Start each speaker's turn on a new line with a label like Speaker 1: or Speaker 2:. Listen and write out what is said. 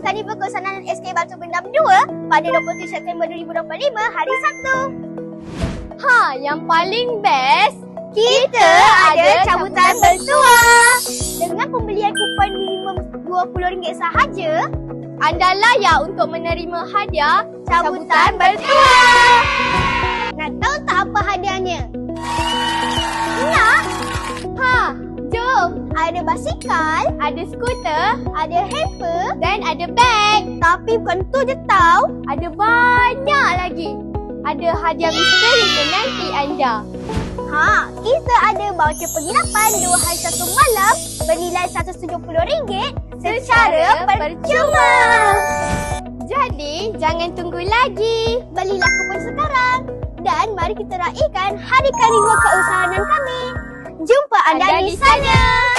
Speaker 1: Karnival Kesanan SK Batu Bendam 2 pada 27 September 2025 hari Sabtu.
Speaker 2: Ha, yang paling best
Speaker 1: Kita ada cabutan bertuah. Dengan pembelian kupon minimum RM20 sahaja,
Speaker 2: anda layak untuk menerima hadiah
Speaker 1: cabutan bertuah. Nak ada basikal,
Speaker 2: Ada skuter
Speaker 1: ada hamper,
Speaker 2: dan ada beg.
Speaker 1: tapi bukan tu je tau.
Speaker 2: Ada banyak lagi. Ada hadiah misteri menanti anda.
Speaker 1: Ha, kita ada voucher penginapan dua hari satu malam bernilai RM170 secara percuma.
Speaker 2: Jadi, jangan tunggu lagi.
Speaker 1: Belilah kupon sekarang dan mari kita raikan Hari Karnival Keusahanan kami. Jumpa anda,
Speaker 2: Anda
Speaker 1: di
Speaker 2: di
Speaker 1: sana.